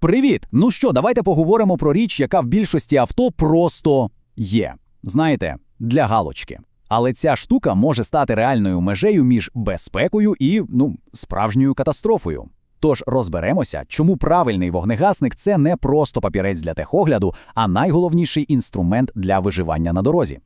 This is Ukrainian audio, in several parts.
Привіт! Ну що, давайте поговоримо про річ, яка в більшості авто просто є. Знаєте, для галочки. Але ця штука може стати реальною межею між безпекою і, ну, справжньою катастрофою. Тож розберемося, чому правильний вогнегасник це не просто папірець для техогляду, а найголовніший інструмент для виживання на дорозі.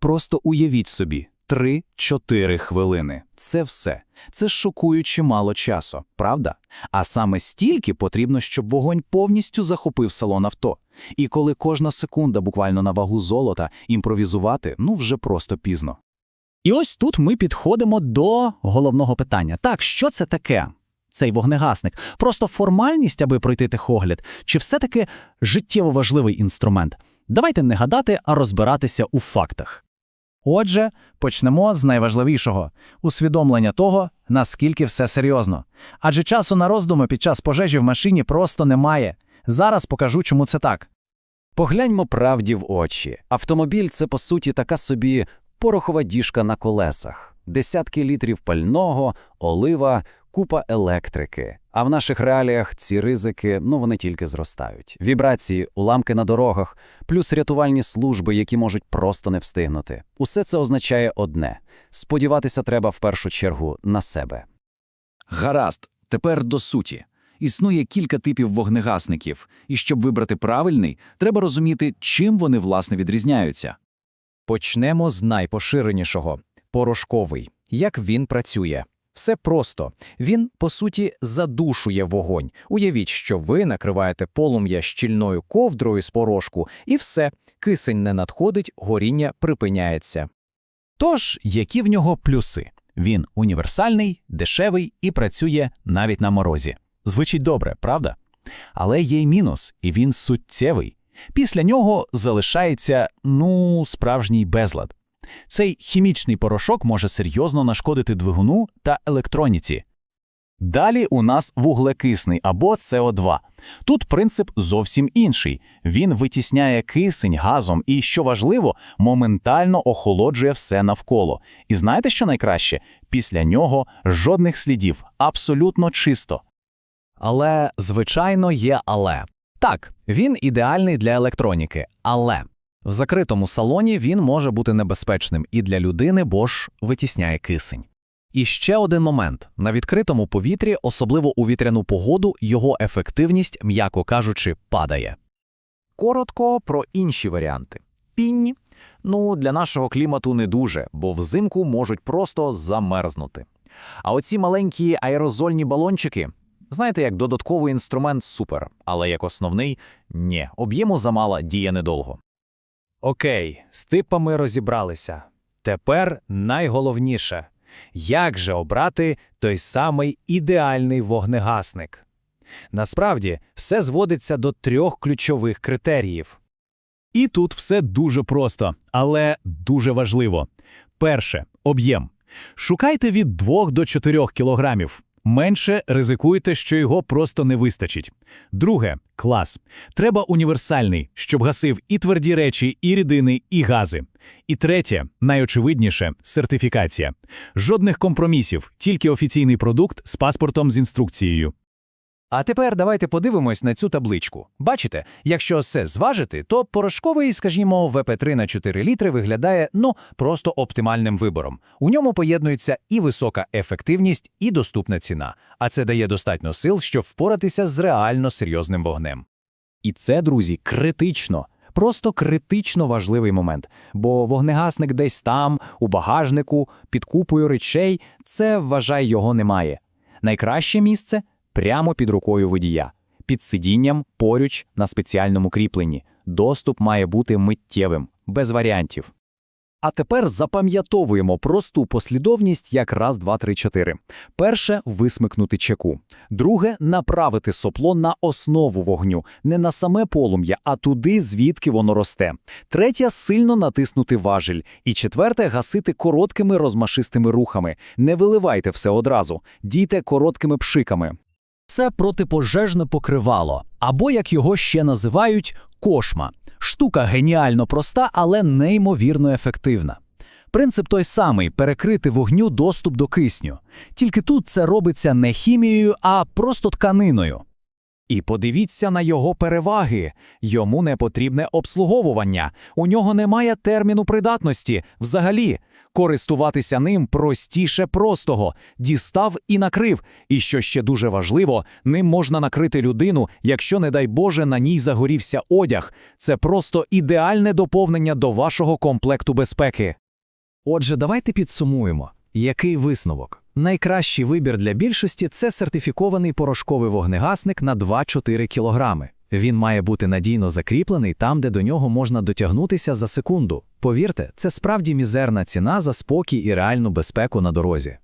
Просто уявіть собі, 3-4 хвилини. Це все. Це шокуюче мало часу, правда? А саме стільки потрібно, щоб вогонь повністю захопив салон авто. І коли кожна секунда буквально на вагу золота, імпровізувати, ну вже просто пізно. І ось тут ми підходимо до головного питання. Так, що це таке? Цей вогнегасник? Просто формальність, аби пройти техогляд, чи все-таки життєво важливий інструмент? Давайте не гадати, а розбиратися у фактах. Отже, почнемо з найважливішого усвідомлення того, наскільки все серйозно. Адже часу на роздуми під час пожежі в машині просто немає. Зараз покажу, чому це так. Погляньмо правді в очі. Автомобіль це по суті така собі порохова діжка на колесах, десятки літрів пального, олива, купа електрики. А в наших реаліях ці ризики, ну вони тільки зростають. Вібрації, уламки на дорогах, плюс рятувальні служби, які можуть просто не встигнути. Усе це означає одне: сподіватися треба в першу чергу на себе. Гаразд, тепер до суті. Існує кілька типів вогнегасників, і щоб вибрати правильний, треба розуміти, чим вони власне відрізняються. Почнемо з найпоширенішого порошковий. Як він працює? Все просто. Він, по суті, задушує вогонь. Уявіть, що ви накриваєте полум'я щільною ковдрою з порошку, і все, кисень не надходить, горіння припиняється. Тож, які в нього плюси? Він універсальний, дешевий і працює навіть на морозі. Звучить добре, правда? Але є й мінус, і він суттєвий. Після нього залишається, ну, справжній безлад. Цей хімічний порошок може серйозно нашкодити двигуну та електроніці. Далі у нас вуглекисний або СО2. Тут принцип зовсім інший. Він витісняє кисень газом і, що важливо, моментально охолоджує все навколо. І знаєте, що найкраще? Після нього жодних слідів, абсолютно чисто. Але, звичайно, є але. Так, він ідеальний для електроніки, але в закритому салоні він може бути небезпечним і для людини, бо ж витісняє кисень. І ще один момент: на відкритому повітрі, особливо у вітряну погоду, його ефективність, м'яко кажучи, падає. Коротко про інші варіанти. Пінні. Ну, для нашого клімату не дуже, бо взимку можуть просто замерзнути. А оці маленькі аерозольні балончики, знаєте, як додатковий інструмент супер, але як основний ні, об'єму замало, діє недовго. Окей, з типами розібралися. Тепер найголовніше як же обрати той самий ідеальний вогнегасник? Насправді, все зводиться до трьох ключових критеріїв. І тут все дуже просто, але дуже важливо. Перше об'єм. Шукайте від 2 до 4 кілограмів. Менше ризикуєте, що його просто не вистачить. Друге клас. Треба універсальний, щоб гасив і тверді речі, і рідини, і гази. І третє, найочевидніше сертифікація. Жодних компромісів, тільки офіційний продукт з паспортом з інструкцією. А тепер давайте подивимось на цю табличку. Бачите, якщо все зважити, то порошковий, скажімо, ВП3 на 4 літри виглядає ну просто оптимальним вибором. У ньому поєднується і висока ефективність, і доступна ціна, а це дає достатньо сил, щоб впоратися з реально серйозним вогнем. І це, друзі, критично. Просто критично важливий момент, бо вогнегасник десь там, у багажнику, під купою речей, це, вважай, його немає. Найкраще місце прямо під рукою водія, під сидінням, поруч на спеціальному кріпленні. Доступ має бути миттєвим, без варіантів. А тепер запам'ятовуємо просту послідовність як раз, два, три, чотири. Перше висмикнути чеку. Друге направити сопло на основу вогню, не на саме полум'я, а туди, звідки воно росте. Третє сильно натиснути важіль. І четверте гасити короткими розмашистими рухами. Не виливайте все одразу, дійте короткими пшиками. Це протипожежне покривало, або як його ще називають, кошма. Штука геніально проста, але неймовірно ефективна. Принцип той самий перекрити вогню доступ до кисню. Тільки тут це робиться не хімією, а просто тканиною. І подивіться на його переваги. Йому не потрібне обслуговування, у нього немає терміну придатності взагалі. Користуватися ним простіше простого, дістав і накрив. І що ще дуже важливо, ним можна накрити людину, якщо, не дай Боже, на ній загорівся одяг. Це просто ідеальне доповнення до вашого комплекту безпеки. Отже, давайте підсумуємо. Який висновок? Найкращий вибір для більшості – це сертифікований порошковий вогнегасник на 2-4 кілограми. Він має бути надійно закріплений там, де до нього можна дотягнутися за секунду. Повірте, це справді мізерна ціна за спокій і реальну безпеку на дорозі.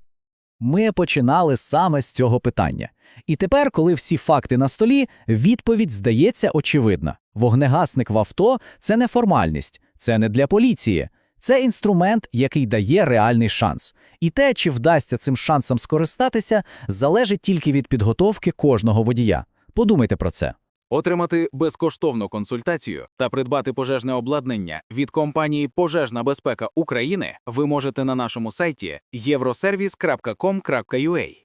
Ми починали саме з цього питання. І тепер, коли всі факти на столі, відповідь здається очевидна. Вогнегасник в авто – це не формальність, це не для поліції. Це інструмент, який дає реальний шанс. І те, чи вдасться цим шансом скористатися, залежить тільки від підготовки кожного водія. Подумайте про це. Отримати безкоштовну консультацію та придбати пожежне обладнання від компанії Пожежна безпека України ви можете на нашому сайті euroservice.com.ua.